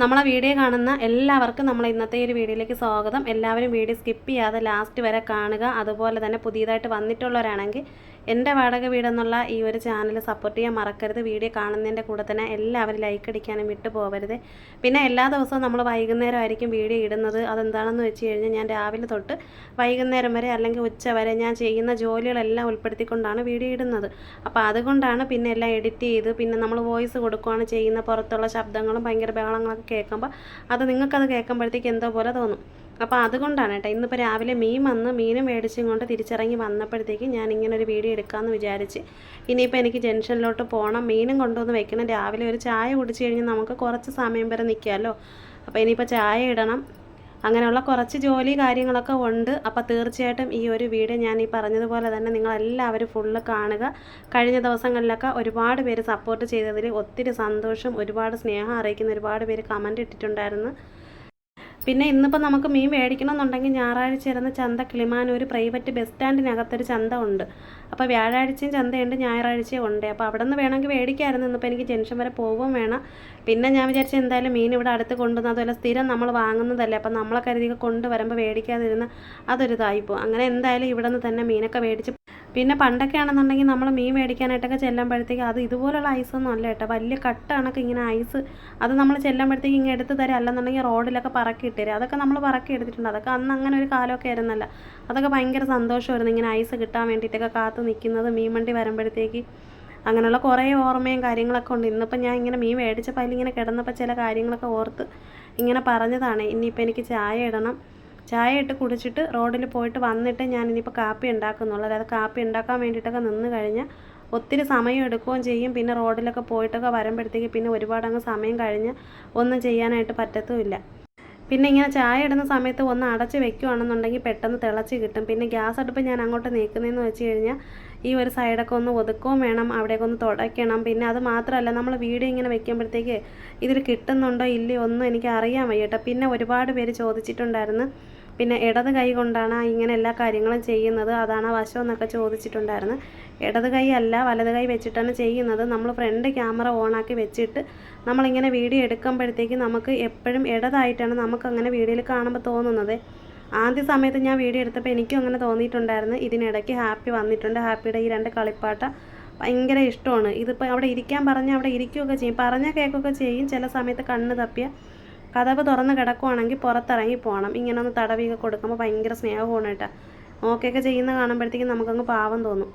നമ്മളെ വീഡിയോ കാണുന്ന എല്ലാവർക്കും നമ്മളെ ഇന്നത്തെ ഒരു വീഡിയോയിലേക്ക് സ്വാഗതം. എല്ലാവരും വീഡിയോ സ്കിപ്പ് ചെയ്യാതെ ലാസ്റ്റ് വരെ കാണുക. അതുപോലെ തന്നെ പുതിയതായിട്ട് വന്നിട്ടുള്ളവരാണെങ്കിൽ എന്റെ വാടക വീടെന്നുള്ള ഈ ഒരു ചാനൽ സപ്പോർട്ട് ചെയ്യാൻ മറക്കരുത്. വീഡിയോ കാണുന്നതിന്റെ കൂടെ തന്നെ എല്ലാവരും ലൈക്ക് അടിക്കാനും വിട്ടു പോകരുത്. പിന്നെ എല്ലാ ദിവസവും നമ്മൾ വൈകുന്നേരം ആയിരിക്കും വീഡിയോ ഇടുന്നത്. അതെന്താണെന്ന് വെച്ച് കഴിഞ്ഞാൽ ഞാൻ രാവിലെ തൊട്ട് വൈകുന്നേരം വരെ അല്ലെങ്കിൽ ഉച്ച വരെ ഞാൻ ചെയ്യുന്ന ജോലികളെല്ലാം ഉൾപ്പെടുത്തിക്കൊണ്ടാണ് വീഡിയോ ഇടുന്നത്. അപ്പോൾ അതുകൊണ്ടാണ് പിന്നെ എല്ലാം എഡിറ്റ് ചെയ്ത് പിന്നെ നമ്മൾ വോയിസ് കൊടുക്കുകയാണ് ചെയ്യുന്ന പുറത്തുള്ള ശബ്ദങ്ങളും ഭയങ്കര ബഹളങ്ങളൊക്കെ കേൾക്കുമ്പോൾ അത് നിങ്ങൾക്കത് കേൾക്കുമ്പോഴത്തേക്ക് എന്തോ പോലെ തോന്നും. അപ്പോൾ അതുകൊണ്ടാണ് കേട്ടോ ഇന്നിപ്പോൾ രാവിലെ മീൻ വന്ന് മീനും മേടിച്ചും കൊണ്ട് തിരിച്ചിറങ്ങി വന്നപ്പോഴത്തേക്ക് ഞാൻ ഇങ്ങനെ ഒരു വീഡിയോ എടുക്കാമെന്ന് വിചാരിച്ച്. ഇനിയിപ്പോൾ എനിക്ക് ജംഗ്ഷനിലോട്ട് പോകണം മീനും കൊണ്ടുവന്ന് വെക്കണം. രാവിലെ ഒരു ചായ കുടിച്ച് കഴിഞ്ഞാൽ നമുക്ക് കുറച്ച് സമയം വരെ നിൽക്കാമല്ലോ അപ്പോൾ ഇനിയിപ്പോൾ ചായ ഇടണം. അങ്ങനെയുള്ള കുറച്ച് ജോലി കാര്യങ്ങളൊക്കെ ഉണ്ട്. അപ്പോൾ തീർച്ചയായിട്ടും ഈ ഒരു വീഡിയോ ഞാൻ ഈ പറഞ്ഞതുപോലെ തന്നെ നിങ്ങളെല്ലാവരും ഫുള്ള് കാണുക. കഴിഞ്ഞ ദിവസങ്ങളിലൊക്കെ ഒരുപാട് പേര് സപ്പോർട്ട് ചെയ്തതിൽ ഒത്തിരി സന്തോഷം ഒരുപാട് സ്നേഹം അറിയിക്കുന്ന ഒരുപാട് പേര് കമന്റ് ഇട്ടിട്ടുണ്ടായിരുന്നു. പിന്നെ ഇന്നിപ്പോൾ നമുക്ക് മീൻ മേടിക്കണമെന്നുണ്ടെങ്കിൽ ഞായറാഴ്ച ഇരുന്ന് ചന്ത കിളിമാനൂർ പ്രൈവറ്റ് ബസ് സ്റ്റാൻഡിനകത്തൊരു ചന്ത ഉണ്ട് അപ്പോൾ വ്യാഴാഴ്ചയും ചന്തയുണ്ട് ഞായറാഴ്ചയും ഉണ്ട്. അപ്പോൾ അവിടെ നിന്ന് വേണമെങ്കിൽ മേടിക്കാമായിരുന്നു ഇന്നിപ്പോൾ എനിക്ക് ജംഗ്ഷൻ വരെ പോവുകയും വേണം. പിന്നെ ഞാൻ വിചാരിച്ചു എന്തായാലും മീൻ ഇവിടെ അടുത്ത് കൊണ്ടുവന്ന് അതുപോലെ സ്ഥിരം നമ്മൾ വാങ്ങുന്നതല്ലേ. അപ്പോൾ നമ്മളെ കരുതി കൊണ്ടുവരുമ്പോൾ മേടിക്കാതിരുന്ന് അതൊരു ഇതായിപ്പോൾ അങ്ങനെ എന്തായാലും ഇവിടെ നിന്ന് തന്നെ മീനൊക്കെ മേടിച്ച് പിന്നെ പണ്ടൊക്കെ ആണെന്നുണ്ടെങ്കിൽ നമ്മൾ മീൻ മേടിക്കാനായിട്ടൊക്കെ ചെല്ലുമ്പോഴത്തേക്ക് അത് ഇതുപോലുള്ള ഒന്നും അല്ല കേട്ടോ. വലിയ കട്ട കണക്ക് ഇങ്ങനെ ഐസ് അത് നമ്മൾ ചെല്ലുമ്പോഴത്തേക്ക് ഇങ്ങനെ എടുത്ത് തരാം. അല്ലെന്നുണ്ടെങ്കിൽ റോഡിലൊക്കെ പറക്കി ഇട്ടുതരും അതൊക്കെ നമ്മൾ പറക്കി എടുത്തിട്ടുണ്ട്. അതൊക്കെ അന്ന് അങ്ങനെ ഒരു കാലമൊക്കെ ആയിരുന്നല്ല. അതൊക്കെ ഭയങ്കര സന്തോഷമായിരുന്നു ഇങ്ങനെ ഐസ് കിട്ടാൻ വേണ്ടിയിട്ടൊക്കെ കാത്തു നിൽക്കുന്നത് മീൻ വണ്ടി വരുമ്പോഴത്തേക്ക്. അങ്ങനെയുള്ള കുറേ ഓർമ്മയും കാര്യങ്ങളൊക്കെ ഉണ്ട്. ഇന്നിപ്പോൾ ഞാൻ ഇങ്ങനെ മീൻ മേടിച്ചപ്പോൾ അതിലിങ്ങനെ കിടന്നപ്പോൾ ചില കാര്യങ്ങളൊക്കെ ഓർത്ത് ഇങ്ങനെ പറഞ്ഞതാണ്. ഇനിയിപ്പോൾ എനിക്ക് ചായ ഇടണം. ചായ ഇട്ട് കുടിച്ചിട്ട് റോഡിൽ പോയിട്ട് വന്നിട്ട് ഞാൻ ഇനിയിപ്പോൾ കാപ്പി ഉണ്ടാക്കുന്നുള്ളൂ. അതായത് കാപ്പി ഉണ്ടാക്കാൻ വേണ്ടിയിട്ടൊക്കെ നിന്ന് കഴിഞ്ഞാൽ ഒത്തിരി സമയം എടുക്കുകയും ചെയ്യും. പിന്നെ റോഡിലൊക്കെ പോയിട്ടൊക്കെ വരുമ്പോഴത്തേക്ക് പിന്നെ ഒരുപാട് അങ്ങ് സമയം കഴിഞ്ഞ് ഒന്നും ചെയ്യാനായിട്ട് പറ്റത്തുമില്ല. പിന്നെ ഇങ്ങനെ ചായ ഇടുന്ന സമയത്ത് ഒന്ന് അടച്ച് വെക്കുകയാണെന്നുണ്ടെങ്കിൽ പെട്ടെന്ന് തിളച്ച് കിട്ടും. പിന്നെ ഗ്യാസ് അടുപ്പ് ഞാൻ അങ്ങോട്ട് നീക്കുന്നതെന്ന് വെച്ച് കഴിഞ്ഞാൽ ഈ ഒരു സൈഡൊക്കെ ഒന്ന് ഒതുക്കുകയും വേണം അവിടെയൊക്കെ ഒന്ന് തുടയ്ക്കണം. പിന്നെ അത് മാത്രമല്ല നമ്മൾ വീഡിയോ ഇങ്ങനെ വെക്കുമ്പോഴത്തേക്ക് ഇതിൽ കിട്ടുന്നുണ്ടോ ഇല്ലയോ ഒന്നും എനിക്ക് അറിയാൻ വയ്യട്ടോ. പിന്നെ ഒരുപാട് പേര് ചോദിച്ചിട്ടുണ്ടായിരുന്നു പിന്നെ ഇടത് കൈ കൊണ്ടാണ് ഇങ്ങനെ എല്ലാ കാര്യങ്ങളും ചെയ്യുന്നത് അതാണ് വശം എന്നൊക്കെ ചോദിച്ചിട്ടുണ്ടായിരുന്നു. ഇടത് കൈ അല്ല വലത് കൈ വെച്ചിട്ടാണ് ചെയ്യുന്നത്. നമ്മൾ ഫ്രണ്ട് ക്യാമറ ഓണാക്കി വെച്ചിട്ട് നമ്മളിങ്ങനെ വീഡിയോ എടുക്കുമ്പോഴത്തേക്ക് നമുക്ക് എപ്പോഴും ഇടതായിട്ടാണ് നമുക്ക് അങ്ങനെ വീഡിയോയിൽ കാണുമ്പോൾ തോന്നുന്നത്. ആദ്യ സമയത്ത് ഞാൻ വീഡിയോ എടുത്തപ്പോൾ എനിക്കും അങ്ങനെ തോന്നിയിട്ടുണ്ടായിരുന്നു. ഇതിനിടയ്ക്ക് ഹാപ്പി വന്നിട്ടുണ്ട്. ഹാപ്പിയുടെ ഈ രണ്ട് കളിപ്പാട്ട ഭയങ്കര ഇഷ്ടമാണ്. ഇതിപ്പോൾ അവിടെ ഇരിക്കാൻ പറഞ്ഞാൽ അവിടെ ഇരിക്കുകയൊക്കെ ചെയ്യും. പറഞ്ഞാൽ കേൾക്കുകയൊക്കെ ചെയ്യും. ചില സമയത്ത് കണ്ണ് തപ്പിയ. കഥവ് തുറന്ന് കിടക്കുവാണെങ്കിൽ പുറത്തിറങ്ങി പോകണം ഇങ്ങനെ ഒന്ന് തടവിയൊക്കെ കൊടുക്കുമ്പോൾ ഭയങ്കര സ്നേഹമാണ് കേട്ടോ. നോക്കിയൊക്കെ ചെയ്യുന്ന കാണുമ്പോഴത്തേക്കും നമുക്കങ്ങ് പാവം തോന്നും.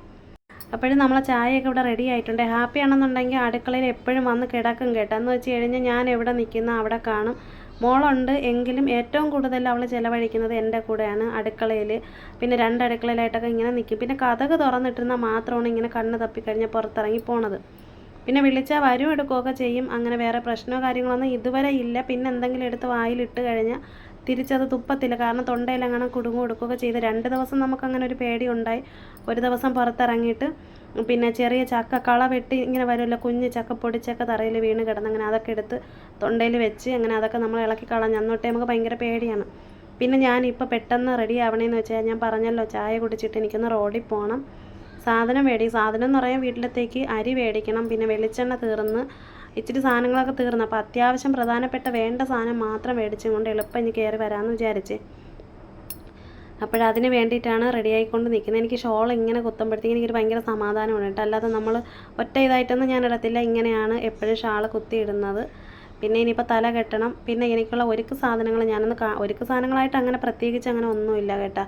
അപ്പോഴും നമ്മളെ ചായയൊക്കെ ഇവിടെ റെഡി ആയിട്ടുണ്ട്. ഹാപ്പി ആണെന്നുണ്ടെങ്കിൽ അടുക്കളയിൽ എപ്പോഴും വന്ന് കിടക്കും കേട്ടോ. എന്ന് വെച്ച് കഴിഞ്ഞാൽ ഞാൻ എവിടെ നിൽക്കുന്ന അവിടെ കാണും. മോളുണ്ട് എങ്കിലും ഏറ്റവും കൂടുതൽ അവൾ ചിലവഴിക്കുന്നത് എന്റെ കൂടെയാണ് അടുക്കളയിൽ. പിന്നെ രണ്ട് അടുക്കളയിലായിട്ടൊക്കെ ഇങ്ങനെ നിൽക്കും. പിന്നെ കഥക് തുറന്നിട്ടിരുന്നാൽ മാത്രമാണ് ഇങ്ങനെ കണ്ണ് തപ്പിക്കഴിഞ്ഞാൽ പുറത്തിറങ്ങി പോണത്. പിന്നെ വിളിച്ചാൽ വരും എടുക്കുകയൊക്കെ ചെയ്യും. അങ്ങനെ വേറെ പ്രശ്നമോ കാര്യങ്ങളൊന്നും ഇതുവരെ ഇല്ല. പിന്നെ എന്തെങ്കിലും എടുത്ത് വായിലിട്ട് കഴിഞ്ഞാൽ തിരിച്ചത് തുപ്പത്തില്ല. കാരണം തൊണ്ടയിലങ്ങനെ കുടുങ്ങു കൊടുക്കുകയൊക്കെ ചെയ്ത് രണ്ട് ദിവസം നമുക്കങ്ങനെ ഒരു പേടി ഉണ്ടായി ഒരു ദിവസം പുറത്തിറങ്ങിയിട്ട് പിന്നെ ചെറിയ ചക്ക കള വെട്ടി ഇങ്ങനെ വരുമല്ലോ കുഞ്ഞ് ചക്ക പൊടിച്ചക്ക തറയിൽ വീണ് കിടന്ന് അങ്ങനെ അതൊക്കെ എടുത്ത് തൊണ്ടയിൽ വെച്ച് അങ്ങനെ അതൊക്കെ നമ്മൾ ഇളക്കി കളഞ്ഞ്. അന്നോട്ടേ നമുക്ക് ഭയങ്കര പേടിയാണ്. പിന്നെ ഞാൻ ഇപ്പോൾ പെട്ടെന്ന് റെഡി ആവണേന്ന് വെച്ചാൽ ഞാൻ പറഞ്ഞല്ലോ ചായ കുടിച്ചിട്ട് എനിക്കൊന്ന് റോഡിൽ പോകണം സാധനം മേടി സാധനം എന്ന് പറയാൻ വീട്ടിലത്തേക്ക് അരി മേടിക്കണം പിന്നെ വെളിച്ചെണ്ണ തീർന്ന് ഇച്ചിരി സാധനങ്ങളൊക്കെ തീർന്നു. അപ്പോൾ അത്യാവശ്യം പ്രധാനപ്പെട്ട വേണ്ട സാധനം മാത്രം മേടിച്ചും കൊണ്ട് എളുപ്പം ഇനി കയറി വരാമെന്ന് വിചാരിച്ച്. അപ്പോഴതിന് വേണ്ടിയിട്ടാണ് റെഡി ആയിക്കൊണ്ട് നിൽക്കുന്നത് എനിക്ക് ഷോൾ ഇങ്ങനെ കുത്തുമ്പോഴത്തേക്ക് എനിക്കൊരു ഭയങ്കര സമാധാനമാണ് കേട്ടോ. അല്ലാതെ നമ്മൾ ഒറ്റ ഇതായിട്ടൊന്നും ഞാൻ ഇടത്തില്ല. ഇങ്ങനെയാണ് എപ്പോഴും ഷാൾ കുത്തി ഇടുന്നത് പിന്നെ ഇനിയിപ്പോൾ തല കെട്ടണം. പിന്നെ എനിക്കുള്ള ഒരുക്ക് സാധനങ്ങൾ ഞാനൊന്ന് കാ ഒരുക്ക് സാധനങ്ങളായിട്ട് അങ്ങനെ പ്രത്യേകിച്ച് അങ്ങനെ ഒന്നുമില്ല കേട്ടോ.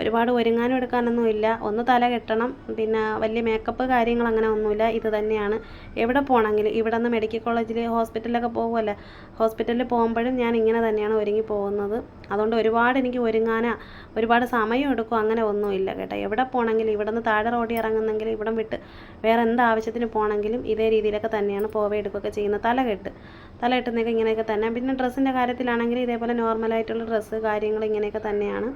ഒരുപാട് ഒരുങ്ങാനും എടുക്കാനൊന്നും ഇല്ല. ഒന്ന് തല കെട്ടണം. പിന്നെ വലിയ മേക്കപ്പ് കാര്യങ്ങൾ അങ്ങനെ ഒന്നുമില്ല. ഇത് തന്നെയാണ്. എവിടെ പോകണമെങ്കിലും ഇവിടെ നിന്ന് മെഡിക്കൽ കോളേജിൽ ഹോസ്പിറ്റലിലൊക്കെ പോകുമല്ലേ ഹോസ്പിറ്റലിൽ പോകുമ്പോഴും ഞാൻ ഇങ്ങനെ തന്നെയാണ് ഒരുങ്ങി പോകുന്നത്. അതുകൊണ്ട് ഒരുപാട് എനിക്ക് ഒരുങ്ങാനാ ഒരുപാട് സമയം എടുക്കും. അങ്ങനെ ഒന്നുമില്ല കേട്ടോ. എവിടെ പോകണമെങ്കിലും ഇവിടെ നിന്ന് താഴെ റോഡിൽ ഇറങ്ങുന്നെങ്കിൽ ഇവിടം വിട്ട് വേറെ എന്ത് ആവശ്യത്തിന് പോകണമെങ്കിലും ഇതേ രീതിയിലൊക്കെ തന്നെയാണ് പോവേ എടുക്കുകയൊക്കെ ചെയ്യുന്നത്. തലകെട്ട് തല ഇട്ടുന്നതൊക്കെ ഇങ്ങനെയൊക്കെ തന്നെ പിന്നെ ഡ്രസ്സിന്റെ കാര്യത്തിലാണെങ്കിൽ ഇതേപോലെ നോർമലായിട്ടുള്ള ഡ്രസ്സ് കാര്യങ്ങൾ ഇങ്ങനെയൊക്കെ തന്നെയാണ്.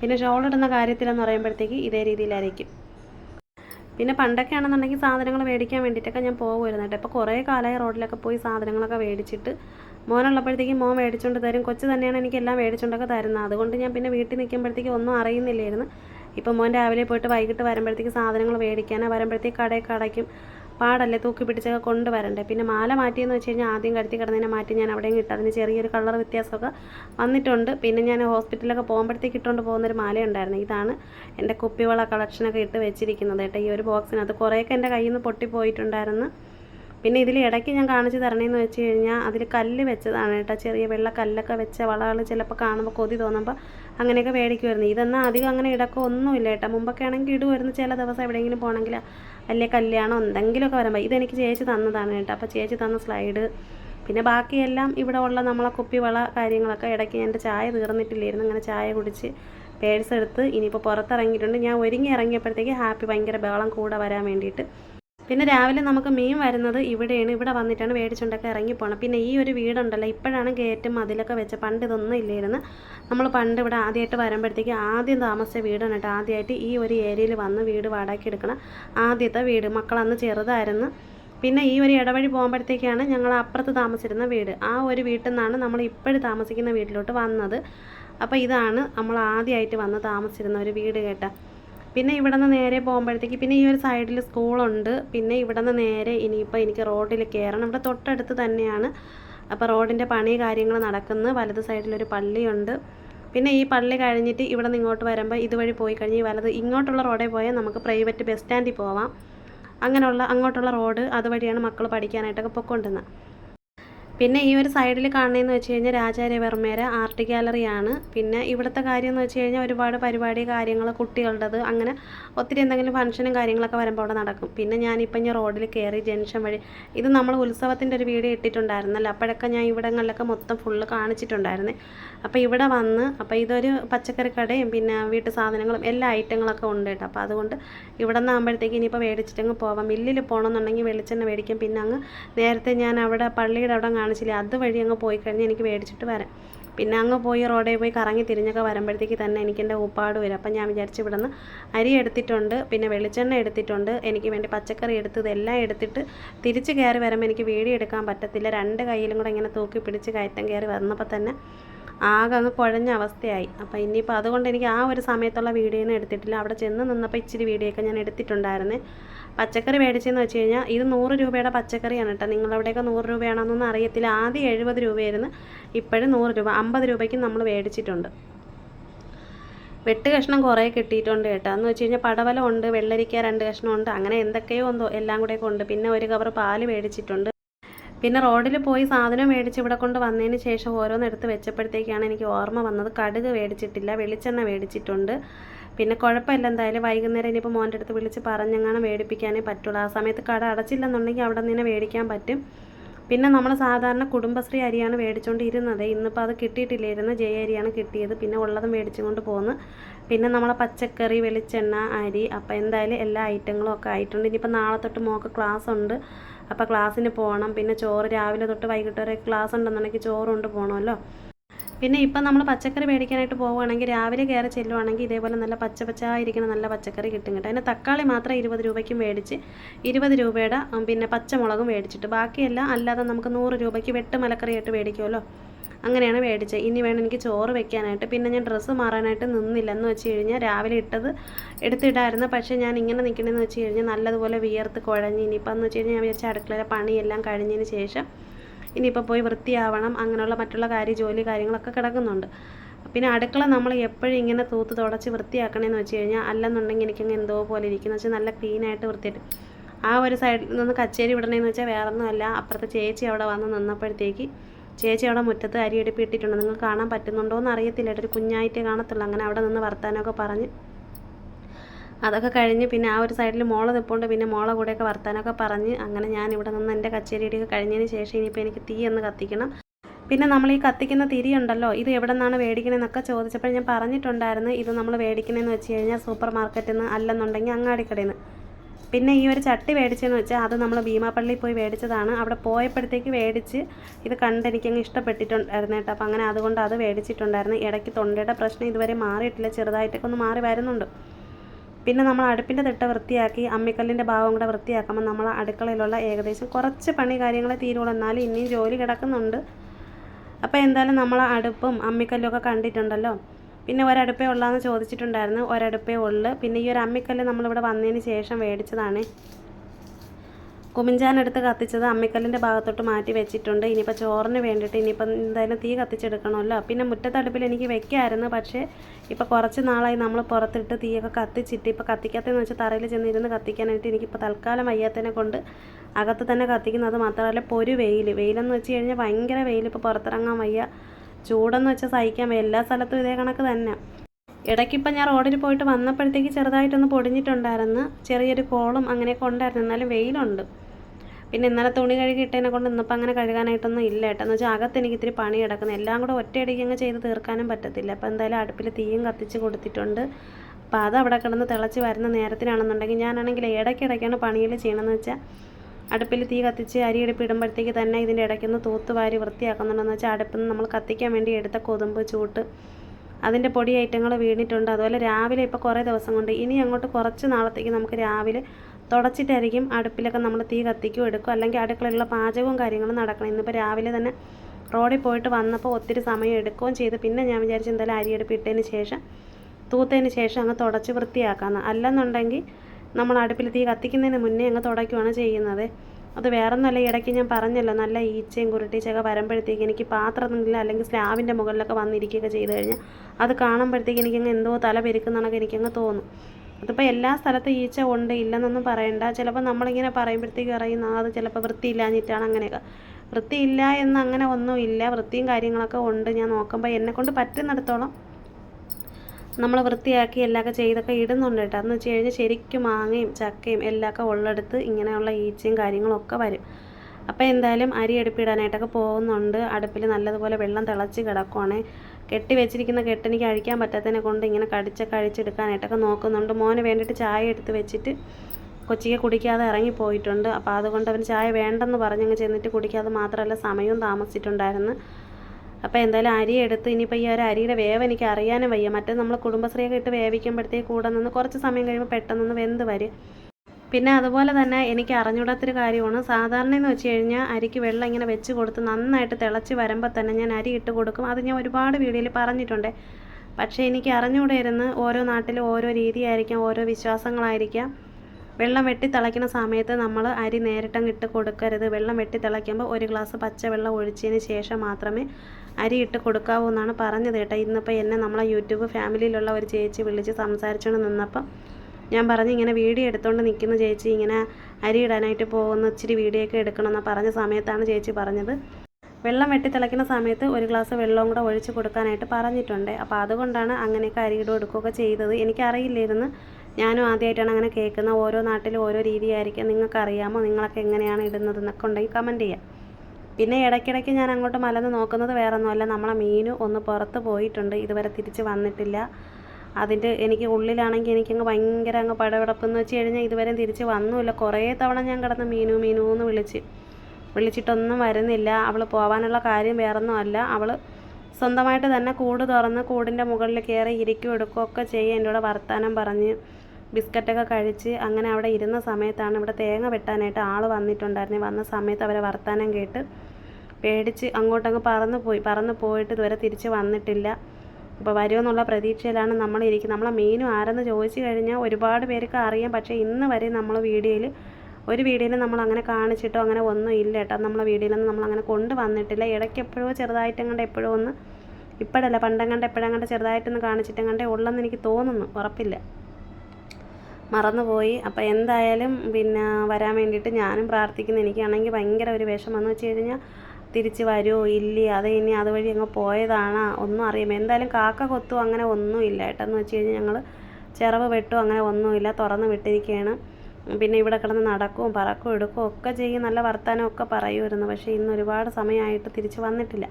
പിന്നെ ഷോൾ ഇടുന്ന കാര്യത്തിലെന്ന് പറയുമ്പോഴത്തേക്ക് ഇതേ രീതിയിലായിരിക്കും. പിന്നെ പണ്ടൊക്കെ ആണെന്നുണ്ടെങ്കിൽ സാധനങ്ങൾ മേടിക്കാൻ വേണ്ടിയിട്ടൊക്കെ ഞാൻ പോകുമായിരുന്നു കേട്ടോ. ഇപ്പോൾ കുറേ കാലമായി റോഡിലൊക്കെ പോയി സാധനങ്ങളൊക്കെ മേടിച്ചിട്ട് മോനുള്ളപ്പോഴത്തേക്കും മോൻ മേടിച്ചുകൊണ്ട് തരും. കൊച്ചു തന്നെയാണ് എനിക്ക് എല്ലാം മേടിച്ചുകൊണ്ടൊക്കെ തരുന്നത്. അതുകൊണ്ട് ഞാൻ പിന്നെ വീട്ടിൽ നിൽക്കുമ്പോഴത്തേക്കും ഒന്നും അറിയുന്നില്ലായിരുന്നു. ഇപ്പം മോൻ രാവിലെ പോയിട്ട് വൈകിട്ട് വരുമ്പോഴത്തേക്ക് സാധനങ്ങൾ മേടിക്കാനോ. വരുമ്പോഴത്തേക്ക് കടയ്ക്കും. പാടല്ലേ തൂക്കി പിടിച്ചൊക്കെ കൊണ്ടുവരണ്ടേ? പിന്നെ മാല മാറ്റിയെന്ന് വെച്ച് കഴിഞ്ഞാൽ ആദ്യം കഴുത്തി കിടന്നതിനെ മാറ്റി ഞാൻ അവിടെയും കിട്ടും അതിന് ചെറിയൊരു കളർ വ്യത്യാസമൊക്കെ വന്നിട്ടുണ്ട്. പിന്നെ ഞാൻ ഹോസ്പിറ്റലൊക്കെ പോകുമ്പോഴത്തേക്ക് ഇട്ടുകൊണ്ട് പോകുന്നൊരു മാലയുണ്ടായിരുന്നു. ഇതാണ് എന്റെ കുപ്പിവള കളക്ഷനൊക്കെ ഇട്ട് വെച്ചിരിക്കുന്നത് കേട്ടോ. ഈ ഒരു ബോക്സിനകത്ത് കുറേയൊക്കെ എന്റെ കയ്യിൽ നിന്ന് പൊട്ടിപ്പോയിട്ടുണ്ടായിരുന്നു. പിന്നെ ഇതിൽ ഇടയ്ക്ക് ഞാൻ കാണിച്ചു തരണേന്ന് വെച്ച് കഴിഞ്ഞാൽ അതിൽ കല്ല് വെച്ചതാണ് കേട്ടോ. ചെറിയ വെള്ള കല്ലൊക്കെ വെച്ച വളകൾ ചിലപ്പോൾ കാണുമ്പോൾ കൊതി തോന്നുമ്പോൾ അങ്ങനെയൊക്കെ മേടിക്കുമായിരുന്നു. ഇതെന്നാൽ അധികം അങ്ങനെ ഇടക്കൊന്നുമില്ല കേട്ടോ. മുമ്പൊക്കെ ആണെങ്കിൽ ഇടുമായിരുന്നു. ചില ദിവസം എവിടെയെങ്കിലും പോകണമെങ്കിൽ വലിയ കല്യാണം എന്തെങ്കിലുമൊക്കെ വരുമ്പോൾ ഇതെനിക്ക് ചേച്ചി തന്നതാണ് കേട്ടോ. അപ്പോൾ ചേച്ചി തന്ന സ്ലൈഡ്. പിന്നെ ബാക്കിയെല്ലാം ഇവിടെ ഉള്ള നമ്മളെ കുപ്പിവള കാര്യങ്ങളൊക്കെ ഇടയ്ക്ക് എന്റെ ചായ തീർന്നിട്ടില്ലായിരുന്നു. അങ്ങനെ ചായ കുടിച്ച് പേഴ്സ് എടുത്ത് ഇനിയിപ്പോൾ പുറത്തിറങ്ങിയിട്ടുണ്ട്. ഞാൻ ഒരുങ്ങി ഇറങ്ങിയപ്പോഴത്തേക്ക് ഹാപ്പി ഭയങ്കര ബഹളം കൂടെ വരാൻ വേണ്ടിയിട്ട് പിന്നെ രാവിലെ നമുക്ക് മീൻ വരുന്നത് ഇവിടെയാണ്. ഇവിടെ വന്നിട്ടാണ് മേടിച്ചുകൊണ്ടൊക്കെ ഇറങ്ങിപ്പോണം പിന്നെ ഈ ഒരു വീടുണ്ടല്ലോ ഇപ്പോഴാണ് ഗേറ്റും മതിലൊക്കെ വെച്ച് പണ്ട് ഇതൊന്നും ഇല്ലായിരുന്നു. നമ്മൾ പണ്ട് ഇവിടെ ആദ്യമായിട്ട് വരുമ്പോഴത്തേക്ക് ആദ്യം താമസിച്ച വീടാണ് കേട്ടോ. ആദ്യമായിട്ട് ഈ ഒരു ഏരിയയിൽ വന്ന് വീട് വാടകയ്ക്ക് എടുക്കണം ആദ്യത്തെ വീട്. മക്കളന്ന് ചെറുതായിരുന്നു. പിന്നെ ഈ ഒരു ഇടവഴി പോകുമ്പോഴത്തേക്കാണ് ഞങ്ങൾ അപ്പുറത്ത് താമസിച്ചിരുന്ന വീട്. ആ ഒരു വീട്ടിൽ നിന്നാണ് നമ്മൾ ഇപ്പോഴും താമസിക്കുന്ന വീട്ടിലോട്ട് വന്നത്. അപ്പോൾ ഇതാണ് നമ്മൾ ആദ്യമായിട്ട് വന്ന് താമസിച്ചിരുന്ന ഒരു വീട് കേട്ടോ. പിന്നെ ഇവിടെ നിന്ന് നേരെ പോകുമ്പോഴത്തേക്ക് പിന്നെ ഈ ഒരു സൈഡിൽ സ്കൂളുണ്ട് പിന്നെ ഇവിടെ നിന്ന് നേരെ ഇനിയിപ്പോൾ എനിക്ക് റോഡിൽ കയറണം ഇവിടെ തൊട്ടടുത്ത് തന്നെയാണ്. അപ്പോൾ റോഡിന്റെ പണി കാര്യങ്ങൾ നടക്കുന്നത് വലത് സൈഡിലൊരു പള്ളിയുണ്ട്. പിന്നെ ഈ പള്ളി കഴിഞ്ഞിട്ട് ഇവിടെ നിന്ന് ഇങ്ങോട്ട് വരുമ്പോൾ ഇതുവഴി പോയി കഴിഞ്ഞ് വലത് ഇങ്ങോട്ടുള്ള റോഡിൽ പോയാൽ നമുക്ക് പ്രൈവറ്റ് ബസ് സ്റ്റാൻഡിൽ പോവാം. അങ്ങനെയുള്ള അങ്ങോട്ടുള്ള റോഡ് അതുവഴിയാണ് മക്കൾ പഠിക്കാനായിട്ടൊക്കെ പൊയ്ക്കൊണ്ടിരുന്നത് പിന്നെ ഈ ഒരു സൈഡിൽ കാണുന്നതെന്ന് വെച്ച് കഴിഞ്ഞാൽ രാജാരവർമ്മേര ആർട്ട് ഗാലറിയാണ് പിന്നെ ഇവിടുത്തെ കാര്യം എന്ന് വെച്ച് കഴിഞ്ഞാൽ ഒരുപാട് പരിപാടി കാര്യങ്ങൾ കുട്ടികളുടേത് അങ്ങനെ ഒത്തിരി എന്തെങ്കിലും ഫംഗ്ഷനും കാര്യങ്ങളൊക്കെ വരുമ്പോൾ അവിടെ നടക്കും. പിന്നെ ഞാനിപ്പോൾ ഞാൻ റോഡിൽ കയറി ജംഗ്ഷൻ വഴി ഇത് നമ്മൾ ഉത്സവത്തിന്റെ ഒരു വീഡിയോ ഇട്ടിട്ടുണ്ടായിരുന്നല്ലോ. അപ്പോഴൊക്കെ ഞാൻ ഇവിടങ്ങളിലൊക്കെ മൊത്തം ഫുള്ള് കാണിച്ചിട്ടുണ്ടായിരുന്നു. അപ്പോൾ ഇവിടെ വന്ന് അപ്പോൾ ഇതൊരു പച്ചക്കറി കടയും പിന്നെ വീട്ടു സാധനങ്ങളും എല്ലാ ഐറ്റങ്ങളൊക്കെ ഉണ്ട് കേട്ടോ. അപ്പോൾ അതുകൊണ്ട് ഇവിടെ നിന്നാകുമ്പോഴത്തേക്ക് ഇനിയിപ്പോൾ മേടിച്ചിട്ടങ്ങ് പോവാം. മില്ലിൽ പോകണമെന്നുണ്ടെങ്കിൽ വെളിച്ചെണ്ണ മേടിക്കും. പിന്നെ അങ്ങ് നേരത്തെ ഞാൻ അവിടെ പള്ളിയുടെ അവിടെ കാണിച്ചില്ലേ? അതുവഴി അങ്ങ് പോയി കഴിഞ്ഞാൽ എനിക്ക് മേടിച്ചിട്ട് വരാം. പിന്നെ അങ്ങ് പോയി റോഡിൽ പോയി കറങ്ങി തിരിഞ്ഞൊക്കെ വരുമ്പോഴത്തേക്ക് തന്നെ എനിക്ക് എന്റെ ഊപ്പാട് വരും. അപ്പം ഞാൻ വിചാരിച്ചു നിന്ന് അരി എടുത്തിട്ടുണ്ട് പിന്നെ വെളിച്ചെണ്ണ എടുത്തിട്ടുണ്ട് എനിക്ക് വേണ്ടി പച്ചക്കറി എടുത്തത് എല്ലാം എടുത്തിട്ട് തിരിച്ച് കയറി വരുമ്പോൾ എനിക്ക് വീഡിയോ എടുക്കാൻ പറ്റത്തില്ല. രണ്ട് കയ്യിലും കൂടെ ഇങ്ങനെ തൂക്കി പിടിച്ച് കയറ്റം കയറി വന്നപ്പോൾ തന്നെ ആകെ അങ്ങ് കുഴഞ്ഞ അവസ്ഥയായി. അപ്പോൾ ഇനിയിപ്പോൾ അതുകൊണ്ട് എനിക്ക് ആ ഒരു സമയത്തുള്ള വീഡിയോ ഒന്നും എടുത്തിട്ടില്ല. അവിടെ ചെന്ന് നിന്നപ്പോൾ ഇച്ചിരി വീഡിയോ ഒക്കെ ഞാൻ എടുത്തിട്ടുണ്ടായിരുന്നേ. പച്ചക്കറി മേടിച്ചെന്ന് വെച്ച് കഴിഞ്ഞാൽ ഇത് നൂറ് രൂപയുടെ പച്ചക്കറിയാണ് കേട്ടോ. നിങ്ങളവിടെയൊക്കെ നൂറ് രൂപയാണെന്നൊന്നും അറിയത്തില്ല. ആദ്യം എഴുപത് രൂപയായിരുന്നു. ഇപ്പോഴും നൂറ് രൂപ. അമ്പത് രൂപയ്ക്ക് നമ്മൾ മേടിച്ചിട്ടുണ്ട്. വെട്ട് കഷ്ണം കുറേ കിട്ടിയിട്ടുണ്ട് കേട്ടോ. എന്ന് വെച്ച് കഴിഞ്ഞാൽ പടവലം ഉണ്ട് വെള്ളരിക്ക രണ്ട് കഷ്ണമുണ്ട് അങ്ങനെ എന്തൊക്കെയോ എന്തോ എല്ലാം കൂടെയൊക്കെ ഉണ്ട്. പിന്നെ ഒരു കവർ പാൽ മേടിച്ചിട്ടുണ്ട്. പിന്നെ റോഡിൽ പോയി സാധനം മേടിച്ച് ഇവിടെ കൊണ്ട് വന്നതിന് ശേഷം ഓരോന്നെടുത്ത് വെച്ചപ്പോഴത്തേക്കാണ് എനിക്ക് ഓർമ്മ വന്നത്. കടുക് മേടിച്ചിട്ടില്ല വെളിച്ചെണ്ണ മേടിച്ചിട്ടുണ്ട്. പിന്നെ കുഴപ്പമില്ല എന്തായാലും വൈകുന്നേരം ഇനിയിപ്പോൾ മോന്റെ അടുത്ത് വിളിച്ച് പറഞ്ഞെങ്ങാനും മേടിപ്പിക്കാനേ പറ്റുള്ളൂ. ആ സമയത്ത് കട അടച്ചില്ലെന്നുണ്ടെങ്കിൽ അവിടെ നിന്ന് മേടിക്കാൻ പറ്റും. പിന്നെ നമ്മൾ സാധാരണ കുടുംബശ്രീ അരിയാണ് മേടിച്ചുകൊണ്ടിരുന്നത് ഇന്നിപ്പോൾ അത് കിട്ടിയിട്ടില്ലായിരുന്നു ജയ അരിയാണ് കിട്ടിയത്. പിന്നെ ഉള്ളതും മേടിച്ചുകൊണ്ട് പോന്ന്. പിന്നെ നമ്മളെ പച്ചക്കറി വെളിച്ചെണ്ണ അരി. അപ്പോൾ എന്തായാലും എല്ലാ ഐറ്റങ്ങളും ഒക്കെ ആയിട്ടുണ്ട്. ഇനിയിപ്പോൾ നാളെ തൊട്ട് മോക്ക് ക്ലാസ് ഉണ്ട് അപ്പോൾ ക്ലാസ്സിന് പോകണം പിന്നെ ചോറ് രാവിലെ തൊട്ട് വൈകിട്ട് വരെ ക്ലാസ് ഉണ്ടെന്നുണ്ടെങ്കിൽ ചോറ് കൊണ്ട് പോകണമല്ലോ പിന്നെ ഇപ്പം നമ്മൾ പച്ചക്കറി മേടിക്കാനായിട്ട് പോവുകയാണെങ്കിൽ രാവിലെ കയറി ചെല്ലുവാണെങ്കിൽ ഇതേപോലെ നല്ല പച്ച പച്ചായിരിക്കുന്ന നല്ല പച്ചക്കറി കിട്ടും കേട്ടോ. അതിന് തക്കാളി മാത്രം ഇരുപത് രൂപയ്ക്ക് മേടിച്ച് ഇരുപത് രൂപയുടെ പിന്നെ പച്ചമുളകും മേടിച്ചിട്ട്. ബാക്കിയെല്ലാം അല്ലാതെ നമുക്ക് നൂറ് രൂപയ്ക്ക് വെട്ട് മലക്കറിയായിട്ട് മേടിക്കുമല്ലോ. അങ്ങനെയാണ് മേടിച്ചത്. ഇനി വേണം എനിക്ക് ചോറ് വെക്കാനായിട്ട്. പിന്നെ ഞാൻ ഡ്രസ്സ് മാറാനായിട്ട് നിന്നില്ല എന്ന് വെച്ച് കഴിഞ്ഞാൽ രാവിലെ ഇട്ടത് എടുത്തിടായിരുന്നു. പക്ഷേ ഞാൻ ഇങ്ങനെ നിൽക്കണമെന്ന് വെച്ച് കഴിഞ്ഞാൽ നല്ലതുപോലെ വിയർത്ത് കുഴഞ്ഞ് ഇനിയിപ്പോൾ എന്ന് വെച്ച് കഴിഞ്ഞാൽ ഞാൻ വിചാരിച്ച അടുക്കളയിലെ പണിയെല്ലാം കഴിഞ്ഞതിന് ശേഷം ഇനിയിപ്പോൾ പോയി വൃത്തിയാവണം. അങ്ങനെയുള്ള മറ്റുള്ള കാര്യ ജോലി കാര്യങ്ങളൊക്കെ കിടക്കുന്നുണ്ട്. പിന്നെ അടുക്കള നമ്മൾ എപ്പോഴും ഇങ്ങനെ തൂത്ത് തുടച്ച് വൃത്തിയാക്കണമെന്ന് വെച്ച് കഴിഞ്ഞാൽ അല്ലെന്നുണ്ടെങ്കിൽ എനിക്കങ്ങ് എന്തോ പോലെ ഇരിക്കുന്ന വെച്ചാൽ നല്ല ക്ലീനായിട്ട് വൃത്തിയായിട്ട്. ആ ഒരു സൈഡിൽ നിന്ന് കച്ചേരി വിടണമെന്ന് വെച്ചാൽ വേറൊന്നുമല്ല. അപ്പുറത്തെ ചേച്ചി അവിടെ വന്ന് നിന്നപ്പോഴത്തേക്ക് ചേച്ചി അവിടെ മുറ്റത്ത് അരി എടുപ്പ് ഇട്ടിട്ടുണ്ട് നിങ്ങൾ കാണാൻ പറ്റുന്നുണ്ടോ എന്ന് അറിയത്തില്ല ഒരു കുഞ്ഞായിട്ട് കാണത്തുള്ളൂ. അങ്ങനെ അവിടെ നിന്ന് വർത്താനമൊക്കെ പറഞ്ഞ് അതൊക്കെ കഴിഞ്ഞ് പിന്നെ ആ ഒരു സൈഡിൽ മോളെ നിൽപ്പുണ്ട് പിന്നെ മോളെ കൂടെയൊക്കെ വർത്താനമൊക്കെ പറഞ്ഞ് അങ്ങനെ ഞാൻ ഇവിടെ നിന്ന് എന്റെ കച്ചേരിയൊക്കെ കഴിഞ്ഞതിന് ശേഷം ഇനിയിപ്പോൾ എനിക്ക് തീ ഒന്ന് കത്തിക്കണം. പിന്നെ നമ്മൾ ഈ കത്തിക്കുന്ന തിരി ഉണ്ടല്ലോ ഇത് എവിടെ നിന്നാണ് മേടിക്കണമെന്നൊക്കെ ചോദിച്ചപ്പോൾ ഞാൻ പറഞ്ഞിട്ടുണ്ടായിരുന്നു. ഇത് നമ്മൾ മേടിക്കണമെന്ന് വെച്ച് കഴിഞ്ഞാൽ സൂപ്പർ മാർക്കറ്റിൽ നിന്ന് അല്ലെന്നുണ്ടെങ്കിൽ അങ്ങാടിക്കടയിൽ നിന്ന് പിന്നെ ഈ ഒരു ചട്ടി മേടിച്ചതെന്ന് വെച്ചാൽ അത് നമ്മൾ ഭീമാപ്പള്ളിയിൽ പോയി മേടിച്ചതാണ്. അവിടെ പോയപ്പോഴത്തേക്ക് മേടിച്ച് ഇത് കണ്ട് എനിക്കങ്ങ് ഇഷ്ടപ്പെട്ടിട്ടുണ്ടായിരുന്നു കേട്ടോ. അപ്പോൾ അങ്ങനെ അതുകൊണ്ട് അത് മേടിച്ചിട്ടുണ്ടായിരുന്നു. ഇടയ്ക്ക് തൊണ്ടയുടെ പ്രശ്നം ഇതുവരെ മാറിയിട്ടില്ല. ചെറുതായിട്ടൊക്കെ ഒന്ന് മാറി വരുന്നുണ്ട്. പിന്നെ നമ്മൾ അടുപ്പിന്റെ തിട്ട വൃത്തിയാക്കി അമ്മിക്കല്ലിന്റെ ഭാഗം കൂടെ വൃത്തിയാക്കുമ്പോൾ നമ്മൾ അടുക്കളയിലുള്ള ഏകദേശം കുറച്ച് പണി കാര്യങ്ങളെ തീരുള്ളൂ. എന്നാലും ഇനിയും ജോലി കിടക്കുന്നുണ്ട്. അപ്പോൾ എന്തായാലും നമ്മൾ അടുപ്പും അമ്മിക്കല്ലും ഒക്കെ കണ്ടിട്ടുണ്ടല്ലോ. പിന്നെ ഒരടുപ്പേ ഉള്ളതെന്ന് ചോദിച്ചിട്ടുണ്ടായിരുന്നു. ഒരടുപ്പേ ഉള്ളു. പിന്നെ ഈ ഒരു അമ്മിക്കല്ല് നമ്മളിവിടെ വന്നതിന് ശേഷം മേടിച്ചതാണ്. കുമിഞ്ചാൻ എടുത്ത് കത്തിച്ചത് അമ്മിക്കല്ലിന്റെ ഭാഗത്തോട്ട് മാറ്റി വെച്ചിട്ടുണ്ട്. ഇനിയിപ്പോൾ ചോറിന് വേണ്ടിയിട്ട് ഇനിയിപ്പോൾ എന്തായാലും തീ കത്തിച്ചെടുക്കണമല്ലോ. പിന്നെ മുറ്റത്തടുപ്പിൽ എനിക്ക് വെക്കായിരുന്നു. പക്ഷേ ഇപ്പോൾ കുറച്ച് നാളായി നമ്മൾ പുറത്തിട്ട് തീയൊക്കെ കത്തിച്ചിട്ട് ഇപ്പോൾ കത്തിക്കാത്തതെന്ന് വെച്ചാൽ തറയിൽ ചെന്നിരുന്ന് കത്തിക്കാനായിട്ട് എനിക്കിപ്പോൾ തൽക്കാലം വയ്യാത്തതിനെ കൊണ്ട് അകത്ത് തന്നെ കത്തിക്കുന്നത് മാത്രമല്ല പൊരു വെയിൽ വെയിലെന്ന് വെച്ച് കഴിഞ്ഞാൽ ഭയങ്കര വെയിൽ ഇപ്പോൾ പുറത്തിറങ്ങാൻ വയ്യ. ചൂടെന്ന് വെച്ചാൽ സഹിക്കാൻ എല്ലാ സ്ഥലത്തും ഇതേ കണക്ക് തന്നെ. ഇടയ്ക്കിപ്പോൾ ഞാൻ റോഡിൽ പോയിട്ട് വന്നപ്പോഴത്തേക്ക് ചെറുതായിട്ടൊന്ന് പൊടിഞ്ഞിട്ടുണ്ടായിരുന്നു. ചെറിയൊരു കോളും അങ്ങനെയൊക്കെ ഉണ്ടായിരുന്നു. എന്നാലും വെയിലുണ്ട്. പിന്നെ ഇന്നലെ തുണി കഴുകി ഇട്ടതിനെ കൊണ്ട് ഇന്നിപ്പോൾ അങ്ങനെ കഴുകാനായിട്ടൊന്നും ഇല്ല കേട്ടോ. എന്ന് വെച്ചാൽ അകത്ത് എനിക്ക് ഇത്തിരി പണി കിടക്കുന്നു. എല്ലാം കൂടെ ഒറ്റയടിക്ക് അങ്ങ് ചെയ്ത് തീർക്കാനും പറ്റത്തില്ല. അപ്പോൾ എന്തായാലും അടുപ്പിൽ തീയും കത്തിച്ച് കൊടുത്തിട്ടുണ്ട്. അപ്പോൾ അത് അവിടെ കിടന്ന് തിളച്ച് വരുന്ന നേരത്തിനാണെന്നുണ്ടെങ്കിൽ ഞാനാണെങ്കിൽ ഇടയ്ക്കിടയ്ക്കാണ് പണിയിൽ ചെയ്യണമെന്ന് വെച്ചാൽ അടുപ്പിൽ തീ കത്തിച്ച് അരിയെടുപ്പ് ഇടുമ്പോഴത്തേക്ക് തന്നെ ഇതിന്റെ ഇടയ്ക്കൊന്ന് തൂത്തുവാരി വൃത്തിയാക്കുന്നുണ്ടെന്ന് വെച്ചാൽ അടുപ്പിൽ നിന്ന് നമ്മൾ കത്തിക്കാൻ വേണ്ടി എടുത്ത കൊതുമ്പ് ചൂട്ട് അതിന്റെ പൊടി ഐറ്റങ്ങൾ വീണിട്ടുണ്ട്. അതുപോലെ രാവിലെ ഇപ്പോൾ കുറേ ദിവസം കൊണ്ട് ഇനി അങ്ങോട്ട് കുറച്ച് നാളത്തേക്ക് നമുക്ക് രാവിലെ തുടച്ചിട്ടായിരിക്കും അടുപ്പിലൊക്കെ നമ്മൾ തീ കത്തിക്കും എടുക്കും അല്ലെങ്കിൽ അടുക്കളയിലുള്ള പാചകവും കാര്യങ്ങളും നടക്കണം. ഇന്നിപ്പോൾ രാവിലെ തന്നെ റോഡിൽ പോയിട്ട് വന്നപ്പോൾ ഒത്തിരി സമയം എടുക്കുകയും ചെയ്ത്. പിന്നെ ഞാൻ വിചാരിച്ചു എന്തായാലും അരിയെടുപ്പ് ഇട്ടതിന് ശേഷം തൂത്തതിന് ശേഷം അങ്ങ് തുടച്ച് വൃത്തിയാക്കാമെന്ന്. അല്ലെന്നുണ്ടെങ്കിൽ നമ്മൾ അടുപ്പിൽ തീ കത്തിക്കുന്നതിന് മുന്നേ അങ്ങ് തുടയ്ക്കുകയാണ് ചെയ്യുന്നത്. അത് വേറൊന്നുമല്ല ഇടയ്ക്ക് ഞാൻ പറഞ്ഞല്ലോ നല്ല ഈച്ചയും കുരുട്ടീച്ചൊക്കെ വരുമ്പോഴത്തേക്ക് എനിക്ക് പാത്രത്തില്ല അല്ലെങ്കിൽ സ്ലാവിന്റെ മുകളിലൊക്കെ വന്നിരിക്കുകയൊക്കെ ചെയ്ത് കഴിഞ്ഞാൽ അത് കാണുമ്പോഴത്തേക്ക് എനിക്കങ്ങ് എന്തോ തല പെരുക്കുന്നതൊക്കെ എനിക്കങ്ങ് തോന്നും. അതിപ്പോൾ എല്ലാ സ്ഥലത്തും ഈച്ച ഉണ്ട് ഇല്ലെന്നൊന്നും പറയണ്ട. ചിലപ്പോൾ നമ്മളിങ്ങനെ പറയുമ്പോഴത്തേക്ക് "ആ, അത് ചിലപ്പോൾ വൃത്തിയില്ലാഞ്ഞിട്ടാണ് അങ്ങനെയൊക്കെ. വൃത്തിയില്ല എന്ന് അങ്ങനെ ഒന്നുമില്ല. വൃത്തിയും കാര്യങ്ങളൊക്കെ ഉണ്ട്. ഞാൻ നോക്കുമ്പോൾ എന്നെക്കൊണ്ട് പറ്റുന്നിടത്തോളം നമ്മൾ വൃത്തിയാക്കി എല്ലാമൊക്കെ ചെയ്തൊക്കെ ഇടുന്നുണ്ട് കേട്ടോ. എന്ന് വെച്ച് കഴിഞ്ഞാൽ ശരിക്കും മാങ്ങയും ചക്കയും എല്ലാമൊക്കെ ഉള്ളെടുത്ത് ഇങ്ങനെയുള്ള ഈച്ചയും കാര്യങ്ങളൊക്കെ വരും. അപ്പോൾ എന്തായാലും അരി അടുപ്പിടാനായിട്ടൊക്കെ പോകുന്നുണ്ട്. അടുപ്പിൽ നല്ലതുപോലെ വെള്ളം തിളച്ച് കിടക്കുവാണേ. കെട്ടി വെച്ചിരിക്കുന്ന കെട്ടെനിക്ക് അഴിക്കാൻ പറ്റാത്തതിനെ കൊണ്ട് ഇങ്ങനെ കടിച്ചൊക്കെ അഴിച്ചെടുക്കാനായിട്ടൊക്കെ നോക്കുന്നുണ്ട്. മോന് വേണ്ടിയിട്ട് ചായ എടുത്ത് വെച്ചിട്ട് കൊച്ചിക്ക് കുടിക്കാതെ ഇറങ്ങിപ്പോയിട്ടുണ്ട് അപ്പോൾ അതുകൊണ്ട് അവന് ചായ വേണ്ടെന്ന് പറഞ്ഞങ്ങ് ചെന്നിട്ട് കുടിക്കാതെ മാത്രമല്ല സമയവും താമസിച്ചിട്ടുണ്ടായിരുന്നു. അപ്പോൾ എന്തായാലും അരി എടുത്ത് ഇനിയിപ്പോൾ ഈ ഒരു അരിയുടെ വേവ് എനിക്ക് അറിയാനും വയ്യ. മറ്റേ നമ്മൾ കുടുംബശ്രീയൊക്കെ ഇട്ട് വേവിക്കുമ്പോഴത്തേക്ക് കൂടെ നിന്ന് കുറച്ച് സമയം കഴിയുമ്പോൾ പെട്ടെന്നൊന്ന് വെന്ത് വരും. പിന്നെ അതുപോലെ തന്നെ എനിക്ക് അറിഞ്ഞൂടാത്തൊരു കാര്യമാണ്. സാധാരണ എന്ന് വെച്ച് കഴിഞ്ഞാൽ അരിക്ക് വെള്ളം ഇങ്ങനെ വെച്ച് കൊടുത്ത് നന്നായിട്ട് തിളച്ച് വരുമ്പോൾ തന്നെ ഞാൻ അരി ഇട്ട് കൊടുക്കും. അത് ഞാൻ ഒരുപാട് വീഡിയോയിൽ പറഞ്ഞിട്ടുണ്ട്. പക്ഷേ എനിക്ക് അറിഞ്ഞുകൂടായിരുന്നു ഓരോ നാട്ടിലും ഓരോ രീതിയായിരിക്കാം ഓരോ വിശ്വാസങ്ങളായിരിക്കാം. വെള്ളം വെട്ടി തിളയ്ക്കുന്ന സമയത്ത് നമ്മൾ അരി നേരിട്ടങ്ങ് ഇട്ട് കൊടുക്കരുത്. വെള്ളം വെട്ടി തിളയ്ക്കുമ്പോൾ ഒരു ഗ്ലാസ് പച്ചവെള്ളം ഒഴിച്ചതിന് ശേഷം മാത്രമേ അരി ഇട്ട് കൊടുക്കാവൂ എന്നാണ് പറഞ്ഞത് കേട്ടോ. ഇന്നിപ്പോൾ എന്നെ നമ്മളെ യൂട്യൂബ് ഫാമിലിയിലുള്ള ഒരു ചേച്ചി വിളിച്ച് സംസാരിച്ചുകൊണ്ട് നിന്നപ്പം ഞാൻ പറഞ്ഞു ഇങ്ങനെ വീഡിയോ എടുത്തുകൊണ്ട് നിൽക്കുന്ന ചേച്ചി ഇങ്ങനെ അരി ഇടാനായിട്ട് പോകുന്ന ഇച്ചിരി വീഡിയോ ഒക്കെ എടുക്കണമെന്ന് പറഞ്ഞ സമയത്താണ് ചേച്ചി പറഞ്ഞത്. വെള്ളം വെട്ടി തിളയ്ക്കുന്ന സമയത്ത് ഒരു ഗ്ലാസ് വെള്ളവും കൂടെ ഒഴിച്ച് കൊടുക്കാനായിട്ട് പറഞ്ഞിട്ടുണ്ട്. അപ്പോൾ അതുകൊണ്ടാണ് അങ്ങനെയൊക്കെ അരിയിടും എടുക്കുകയൊക്കെ ചെയ്തത്. എനിക്കറിയില്ലായിരുന്നു. ഞാനും ആദ്യമായിട്ടാണ് അങ്ങനെ കേൾക്കുന്നത്. ഓരോ നാട്ടിലും ഓരോ രീതിയായിരിക്കും. നിങ്ങൾക്കറിയാമോ നിങ്ങളൊക്കെ എങ്ങനെയാണ് ഇടുന്നത് എന്നൊക്കെ ഉണ്ടെങ്കിൽ കമന്റ് ചെയ്യാം. പിന്നെ ഇടയ്ക്കിടയ്ക്ക് ഞാൻ അങ്ങോട്ട് മലന്ന് നോക്കുന്നത് വേറൊന്നുമല്ല. നമ്മളെ മീനു ഒന്ന് പുറത്ത് പോയിട്ടുണ്ട്. ഇതുവരെ തിരിച്ച് വന്നിട്ടില്ല. അതിന്റെ എനിക്ക് ഉള്ളിലാണെങ്കിൽ എനിക്കങ്ങ് ഭയങ്കര അങ്ങ് പടപടപ്പെന്ന് വെച്ച് കഴിഞ്ഞാൽ ഇതുവരെ തിരിച്ച് വന്നുമില്ല. കുറേ തവണ ഞാൻ കിടന്ന് മീനു മീനു എന്ന് വിളിച്ച് വിളിച്ചിട്ടൊന്നും വരുന്നില്ല. അവൾ പോകാനുള്ള കാര്യം വേറൊന്നുമല്ല. അവൾ സ്വന്തമായിട്ട് തന്നെ കൂട് തുറന്ന് കൂടിന്റെ മുകളിൽ കയറി ഇരിക്കും എടുക്കുകയൊക്കെ ചെയ്യും. എന്റെ കൂടെ വർത്താനം പറഞ്ഞ് ബിസ്ക്കറ്റൊക്കെ കഴിച്ച് അങ്ങനെ അവിടെ ഇരുന്ന സമയത്താണ് ഇവിടെ തേങ്ങ വെട്ടാനായിട്ട് ആൾ വന്നിട്ടുണ്ടായിരുന്നു. വന്ന സമയത്ത് അവരെ വർത്താനം കേട്ട് പേടിച്ച് അങ്ങോട്ടങ്ങ് പറന്ന് പോയി. പറന്ന് പോയിട്ട് ഇതുവരെ തിരിച്ച് വന്നിട്ടില്ല. അപ്പോൾ വരുമെന്നുള്ള പ്രതീക്ഷയിലാണ് നമ്മൾ ഇരിക്കുന്നത്. നമ്മളെ മീനും ആരെന്ന് ചോദിച്ചു കഴിഞ്ഞാൽ ഒരുപാട് പേർക്ക് അറിയാം. പക്ഷേ ഇന്ന് വരെ നമ്മൾ വീഡിയോയിൽ ഒരു വീഡിയോയിൽ നമ്മൾ അങ്ങനെ കാണിച്ചിട്ടോ അങ്ങനെ ഒന്നും ഇല്ല കേട്ടോ. നമ്മളെ വീഡിയോയിലൊന്നും നമ്മൾ അങ്ങനെ കൊണ്ടുവന്നിട്ടില്ല ഇടയ്ക്ക് എപ്പോഴോ കണ്ട് എപ്പോഴോ ഒന്ന് ഇപ്പോഴല്ല പണ്ടം കണ്ട് എപ്പോഴും കണ്ട് ചെറുതായിട്ടൊന്ന് കാണിച്ചിട്ടും കണ്ടേ ഉള്ളെന്ന് എനിക്ക് തോന്നുന്നു. ഉറപ്പില്ല. മറന്നുപോയി. അപ്പോൾ എന്തായാലും പിന്നെ വരാൻ വേണ്ടിയിട്ട് ഞാനും പ്രാർത്ഥിക്കുന്നു. എനിക്കാണെങ്കിൽ ഭയങ്കര ഒരു വിഷമം എന്ന് വെച്ച് കഴിഞ്ഞാൽ തിരിച്ച് വരുമോ ഇല്ല അത് ഇനി അതുവഴി അങ്ങ് പോയതാണോ ഒന്നും അറിയാം എന്തായാലും കാക്ക കൊത്തും അങ്ങനെ ഒന്നുമില്ല. ഇല്ല കേട്ടെന്ന് വെച്ച് കഴിഞ്ഞാൽ ഞങ്ങൾ ചിറവ് വെട്ടും അങ്ങനെ ഒന്നുമില്ല. തുറന്ന് വിട്ടിരിക്കുകയാണ്. പിന്നെ ഇവിടെ കിടന്ന് നടക്കും പറക്കും എടുക്കും ഒക്കെ ചെയ്യും. നല്ല വർത്തമാനമൊക്കെ പറയുമായിരുന്നു. പക്ഷേ ഇന്ന് ഒരുപാട് സമയമായിട്ട് തിരിച്ച് വന്നിട്ടില്ല.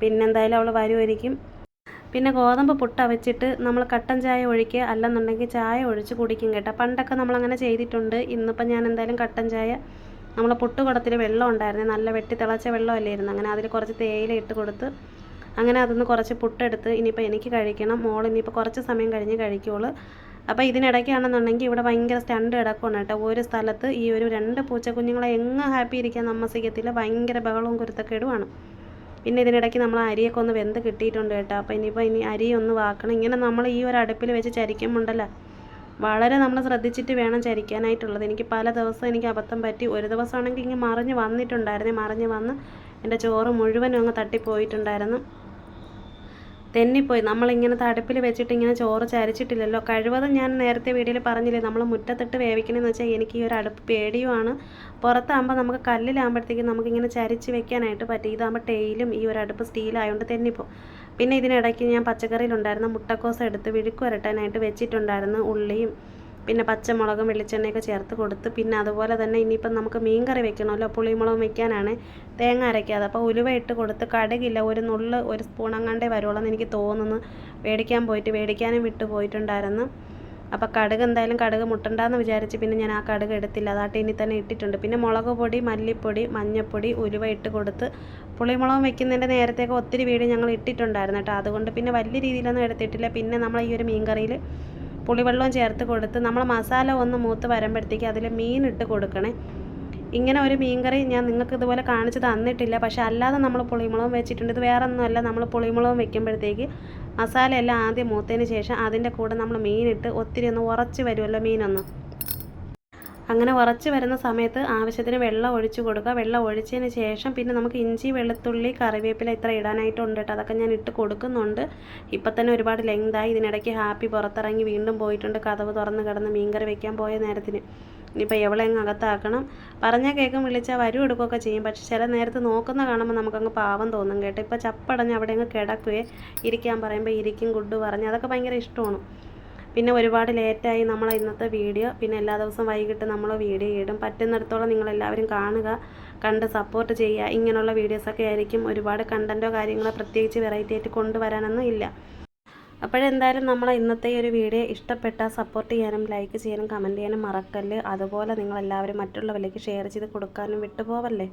പിന്നെന്തായാലും അവൾ വരുമായിരിക്കും. പിന്നെ ഗോതമ്പ് പുട്ട വെച്ചിട്ട് നമ്മൾ കട്ടൻ ചായ ഒഴിക്കുക അല്ലെന്നുണ്ടെങ്കിൽ ചായ ഒഴിച്ച് കുടിക്കും കേട്ടോ. പണ്ടൊക്കെ നമ്മളങ്ങനെ ചെയ്തിട്ടുണ്ട്. ഇന്നിപ്പം ഞാൻ എന്തായാലും കട്ടൻ ചായ നമ്മൾ പുട്ടുകുടത്തിൽ വെള്ളം ഉണ്ടായിരുന്നു. നല്ല വെട്ടി തിളച്ച വെള്ളമല്ലായിരുന്നു. അങ്ങനെ അതിൽ കുറച്ച് തേയില ഇട്ട് കൊടുത്ത് അങ്ങനെ അതിന്ന് കുറച്ച് പുട്ടെടുത്ത് ഇനിയിപ്പോൾ എനിക്ക് കഴിക്കണം. മോൾ ഇനിയിപ്പോൾ കുറച്ച് സമയം കഴിഞ്ഞ് കഴിക്കുള്ളൂ. അപ്പോൾ ഇതിനിടയ്ക്കാണെന്നുണ്ടെങ്കിൽ ഇവിടെ ഭയങ്കര സ്റ്റണ്ട് കിടക്കുകയാണ് കേട്ടോ. ഒരു സ്ഥലത്ത് ഈ ഒരു രണ്ട് പൂച്ചക്കുഞ്ഞുങ്ങളെ എങ്ങ് ഹാപ്പി ഇരിക്കാൻ താമസിക്കത്തില്ല ഭയങ്കര ബഹളവും കുരുത്തക്കേടുമാണ് പിന്നെ ഇതിനിടയ്ക്ക് നമ്മൾ അരിയൊക്കെ ഒന്ന് വെന്ത് കിട്ടിയിട്ടുണ്ട് കേട്ടോ. അപ്പോൾ ഇനിയിപ്പോൾ ഇനി അരി ഒന്ന് വാക്കണം. ഇങ്ങനെ നമ്മൾ ഈ ഒരു അടുപ്പിൽ വെച്ച് ചരിക്കുമ്പോണ്ടല്ലോ വളരെ നമ്മൾ ശ്രദ്ധിച്ചിട്ട് വേണം ചരിക്കാനായിട്ടുള്ളത്. എനിക്ക് പല ദിവസം എനിക്ക് അബദ്ധം പറ്റി. ഒരു ദിവസമാണെങ്കിൽ ഇങ്ങനെ മറിഞ്ഞ് വന്നിട്ടുണ്ടായിരുന്നു. മറിഞ്ഞ് വന്ന് എന്റെ ചോറ് മുഴുവനും അങ്ങ് തട്ടിപ്പോയിട്ടുണ്ടായിരുന്നു. തെന്നിപ്പോയി. നമ്മളിങ്ങനെ തടുപ്പിൽ വെച്ചിട്ട് ഇങ്ങനെ ചോറ് ചരിച്ചിട്ടില്ലല്ലോ. കഴിവതും ഞാൻ നേരത്തെ വീഡിയോയിൽ പറഞ്ഞില്ലേ നമ്മൾ മുറ്റത്തിട്ട് വേവിക്കണമെന്ന് വെച്ചാൽ എനിക്ക് ഈ ഒരു അടുപ്പ് പേടിയുമാണ്. പുറത്താകുമ്പോൾ നമുക്ക് കല്ലിലാകുമ്പോഴത്തേക്കും നമുക്കിങ്ങനെ ചരിച്ച് വെക്കാനായിട്ട് പറ്റും. ഇതാകുമ്പോൾ ടെയിലും ഈ ഒരു അടുപ്പ് സ്റ്റീലായതുകൊണ്ട് തെന്നിപ്പോൾ പിന്നെ ഇതിനിടയ്ക്ക് ഞാൻ പച്ചക്കറിയിലുണ്ടായിരുന്ന മുട്ടക്കോസ് എടുത്ത് വിഴുക്ക് വരട്ടാനായിട്ട് വെച്ചിട്ടുണ്ടായിരുന്നു ഉള്ളിയും പിന്നെ പച്ചമുളകും വെളിച്ചെണ്ണയൊക്കെ ചേർത്ത് കൊടുത്ത്. പിന്നെ അതുപോലെ തന്നെ ഇനിയിപ്പം നമുക്ക് മീൻ കറി വെക്കണമല്ലോ പുളിമുളകും വെക്കാനാണ്. തേങ്ങ അരയ്ക്കാതെ. അപ്പോൾ ഉലുവ ഇട്ട് കൊടുത്ത് കടുകില്ല ഒരു നുള്ള് ഒരു സ്പൂൺ വരുള്ളൂ എന്ന് എനിക്ക് തോന്നുന്നു. മേടിക്കാൻ പോയിട്ട് മേടിക്കാനും വിട്ടു പോയിട്ടുണ്ടായിരുന്നു അപ്പോൾ കടുക് എന്തായാലും കടുക് മുട്ടണ്ടെന്ന് വിചാരിച്ച് പിന്നെ ഞാൻ ആ കടുക് എടുത്തില്ല. അതാട്ട് ഇനി തന്നെ ഇട്ടിട്ടുണ്ട്. പിന്നെ മുളക് പൊടി മല്ലിപ്പൊടി മഞ്ഞപ്പൊടി ഉലുവ ഇട്ട് കൊടുത്ത് പുളിമുളകും വെക്കുന്നതിന്റെ നേരത്തേക്ക് ഒത്തിരി വീട് ഞങ്ങൾ ഇട്ടിട്ടുണ്ടായിരുന്നു കേട്ടോ അതുകൊണ്ട് പിന്നെ വലിയ രീതിയിലൊന്നും എടുത്തിട്ടില്ല. പിന്നെ നമ്മൾ ഈ ഒരു മീൻ കറിയിൽ പുളിവെള്ളവും ചേർത്ത് കൊടുത്ത് നമ്മൾ മസാല ഒന്ന് മൂത്ത് വരുമ്പോഴത്തേക്ക് അതിൽ മീൻ ഇട്ട് കൊടുക്കണേ. ഇങ്ങനെ ഒരു മീൻകറി ഞാൻ നിങ്ങൾക്ക് ഇതുപോലെ കാണിച്ച് തന്നിട്ടില്ല. പക്ഷെ അല്ലാതെ നമ്മൾ പുളിമുളകും വെച്ചിട്ടുണ്ട്. ഇത് വേറെ ഒന്നുമല്ല നമ്മൾ പുളിമുളകും വെക്കുമ്പോഴത്തേക്ക് മസാലയെല്ലാം ആദ്യം മൂത്തതിന് ശേഷം അതിന്റെ കൂടെ നമ്മൾ മീനിട്ട് ഒത്തിരി ഒന്ന് ഉറച്ച് വരുമല്ലോ മീനൊന്ന്. അങ്ങനെ ഉറച്ച് വരുന്ന സമയത്ത് ആവശ്യത്തിന് വെള്ളം ഒഴിച്ചു കൊടുക്കുക. വെള്ളം ഒഴിച്ചതിന് ശേഷം പിന്നെ നമുക്ക് ഇഞ്ചി വെളുത്തുള്ളി കറിവേപ്പില ഇത്ര ഇടാനായിട്ടുണ്ട് കേട്ടോ. അതൊക്കെ ഞാൻ ഇട്ട് കൊടുക്കുന്നുണ്ട്. ഇപ്പം തന്നെ ഒരുപാട് ലെങ്തായി ഇതിനിടയ്ക്ക് ഹാപ്പി പുറത്തിറങ്ങി വീണ്ടും പോയിട്ടുണ്ട്. കഥവ് തുറന്ന് കിടന്ന് മീൻകറി വെക്കാൻ പോയ നേരത്തിന്. ഇനിയിപ്പോൾ എവളെ അങ്ങ് അകത്താക്കണം? പറഞ്ഞാൽ കേൾക്കും വിളിച്ചാൽ വരും എടുക്കുകയൊക്കെ ചെയ്യും. പക്ഷെ ചില നേരത്ത് നോക്കുന്ന കാണുമ്പോൾ നമുക്കങ്ങ് പാവം തോന്നും കേട്ടോ. ഇപ്പോൾ ചപ്പടഞ്ഞ് അവിടെ അങ്ങ് കിടക്കുകയെ ഇരിക്കാൻ പറയുമ്പോൾ ഇരിക്കും ഗുഡ് പറഞ്ഞ്. അതൊക്കെ ഭയങ്കര ഇഷ്ടമാണ്. പിന്നെ ഒരുപാട് ലേറ്റായി നമ്മൾ ഇന്നത്തെ വീഡിയോ. പിന്നെ എല്ലാ ദിവസവും വൈകിട്ട് നമ്മൾ വീഡിയോ ഇടും. പറ്റുന്നിടത്തോളം നിങ്ങളെല്ലാവരും കാണുക കണ്ട് സപ്പോർട്ട് ചെയ്യുക. ഇങ്ങനെയുള്ള വീഡിയോസൊക്കെ ആയിരിക്കും ഒരുപാട് കണ്ടന്റോ കാര്യങ്ങളോ പ്രത്യേകിച്ച് വെറൈറ്റി ആയിട്ട് കൊണ്ടുവരാനൊന്നും ഇല്ല. അപ്പോഴെന്തായാലും നമ്മൾ ഇന്നത്തെ ഒരു വീഡിയോ ഇഷ്ടപ്പെട്ട സപ്പോർട്ട് ചെയ്യാനും ലൈക്ക് ചെയ്യാനും കമന്റ് ചെയ്യാനും മറക്കല്ല്. അതുപോലെ നിങ്ങളെല്ലാവരും മറ്റുള്ളവരിലേക്ക് ഷെയർ ചെയ്ത് കൊടുക്കാനും വിട്ടുപോവല്ലേ?